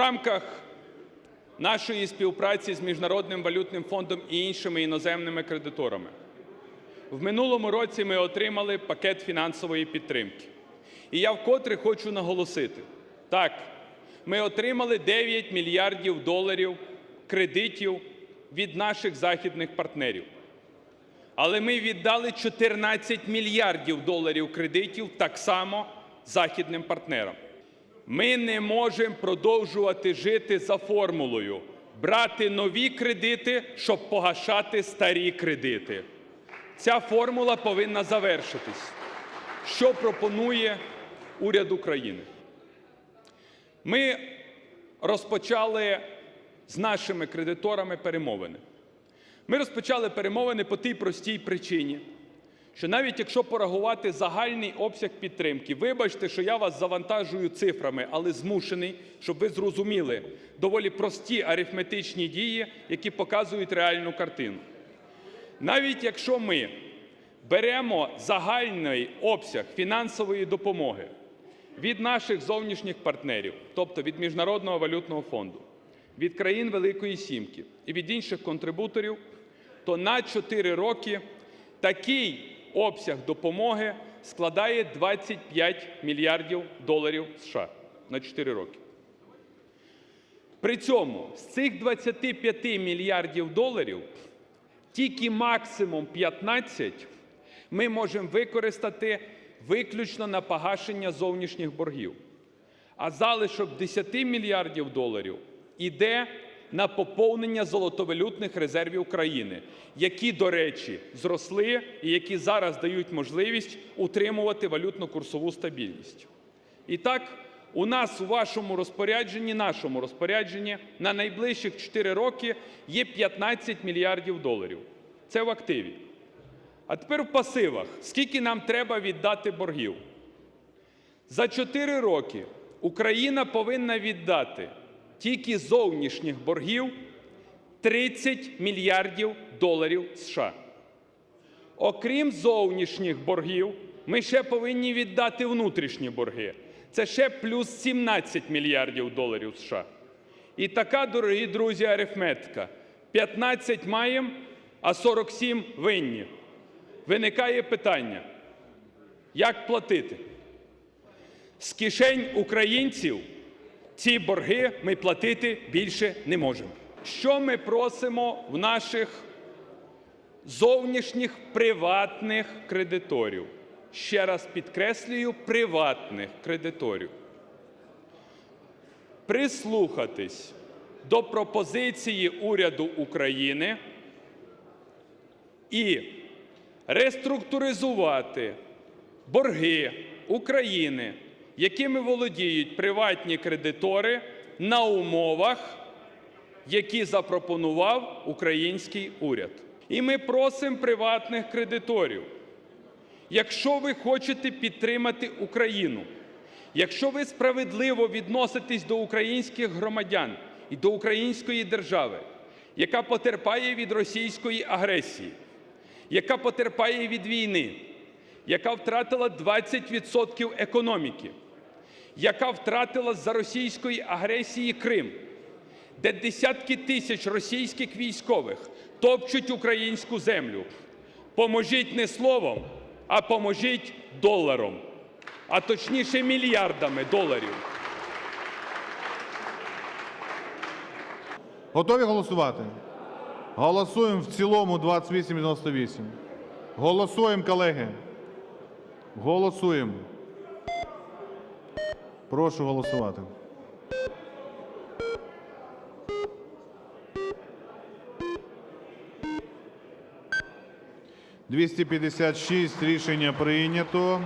рамках нашої співпраці з Міжнародним валютним фондом і іншими іноземними кредиторами в минулому році ми отримали пакет фінансової підтримки. І я вкотре хочу наголосити: так, ми отримали 9 мільярдів доларів кредитів від наших західних партнерів. Але ми віддали 14 мільярдів доларів кредитів так само західним партнерам. Ми не можемо продовжувати жити за формулою брати нові кредити, щоб погашати старі кредити. Ця формула повинна завершитись. Що пропонує уряд України? Ми розпочали з нашими кредиторами перемовини. Ми розпочали перемовини по тій простій причині, що навіть якщо порахувати загальний обсяг підтримки, вибачте, що я вас завантажую цифрами, але змушений, щоб ви зрозуміли доволі прості арифметичні дії, які показують реальну картину. Навіть якщо ми беремо загальний обсяг фінансової допомоги від наших зовнішніх партнерів, тобто від Міжнародного валютного фонду, від країн Великої Сімки і від інших контрибуторів, то на 4 роки такий обсяг допомоги складає 25 мільярдів доларів США на 4 роки. При цьому з цих 25 мільярдів доларів тільки максимум 15 ми можемо використати виключно на погашення зовнішніх боргів. А залишок 10 мільярдів доларів іде на поповнення золотовалютних резервів країни, які, до речі, зросли і які зараз дають можливість утримувати валютно-курсову стабільність. І так, у нас у вашому розпорядженні, нашому розпорядженні на найближчих 4 роки є 15 мільярдів доларів. Це в активі. А тепер в пасивах. Скільки нам треба віддати боргів? За 4 роки Україна повинна віддати тільки зовнішніх боргів 30 мільярдів доларів США. Окрім зовнішніх боргів, ми ще повинні віддати внутрішні борги. Це ще плюс 17 мільярдів доларів США. І така, дорогі друзі, арифметика. 15 маємо, а 47 винні. Виникає питання, як платити? З кишень українців ці борги ми платити більше не можемо. Що ми просимо в наших зовнішніх приватних кредиторів? Ще раз підкреслюю, приватних кредиторів. Прислухатись до пропозиції уряду України і реструктуризувати борги України, якими володіють приватні кредитори на умовах, які запропонував український уряд. І ми просимо приватних кредиторів, якщо ви хочете підтримати Україну, якщо ви справедливо відноситесь до українських громадян і до української держави, яка потерпає від російської агресії, яка потерпає від війни, яка втратила 20% економіки, яка втратила з-за російської агресії Крим, де десятки тисяч російських військових топчуть українську землю. Поможіть не словом, а поможіть доларом, а точніше мільярдами доларів. Готові голосувати? Голосуємо в цілому 2898. Голосуємо, колеги. Голосуємо. Прошу голосувати. «256» рішення прийнято.